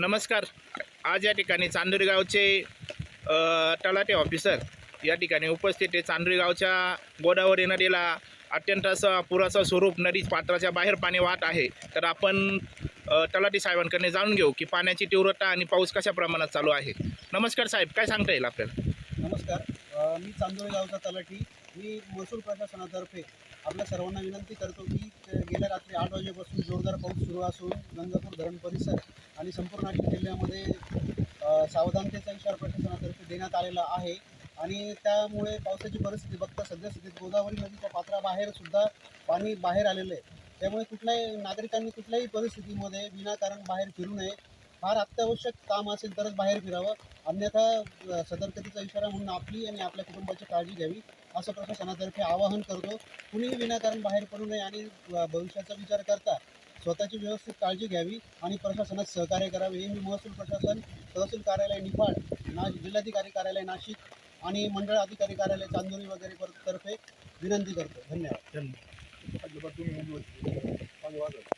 नमस्कार. आज या ठिकाणी चांदोरी तलाटे ऑफिसर या ठिकाणी उपस्थित आहे. चांदोळीगावच्या गोदावरी नदीला अत्यंत असं पुराचं स्वरूप नदी पात्राच्या बाहेर पाणी वाहत आहे. तर आपण तलाठी साहेबांकडे जाणून घेऊ की पाण्याची तीव्रता आणि पाऊस कशा प्रमाणात चालू आहे. नमस्कार साहेब काय सांगता येईल आपल्याला? नमस्कार. मी चांदोळी गावचा तलाठी. मी महसूल प्रशासनातर्फे आपल्या सर्वांना विनंती करतो की रात्री आठ वाजेपासून जोरदार पाऊस सुरू असून गंगापूर धरण परिसर आणि संपूर्ण नाशिक जिल्ह्यामध्ये सावधानतेचा इशारा प्रशासनातर्फे देण्यात आलेला आहे. आणि त्यामुळे पावसाची परिस्थिती बघता सद्यस्थितीत गोदावरी नदीच्या पात्राबाहेर सुद्धा पाणी बाहेर आलेलं आहे. त्यामुळे कुठल्याही नागरिकांनी कुठल्याही परिस्थितीमध्ये विनाकारण बाहेर फिरू नये. फार अत्यावश्यक काम असेल तरच बाहेर फिरावं. अन्यथा सतर्कतेचा इशारा म्हणून आपली आणि आपल्या कुटुंबाची काळजी घ्यावी असं प्रशासनातर्फे आवाहन करतो. कुणीही विनाकारण बाहेर पडू नये आणि भविष्याचा विचार करता स्वतःची व्यवस्थित काळजी घ्यावी आणि प्रशासनात सहकार्य करावे. हे मी महसूल प्रशासन तहसील कार्यालय निफाड ना जिल्हाधिकारी कार्यालय नाशिक आणि मंडळ अधिकारी कार्यालय चांदोरी वगैरे पर- तर्फे विनंती करतो. धन्यवाद. धन्यवाद.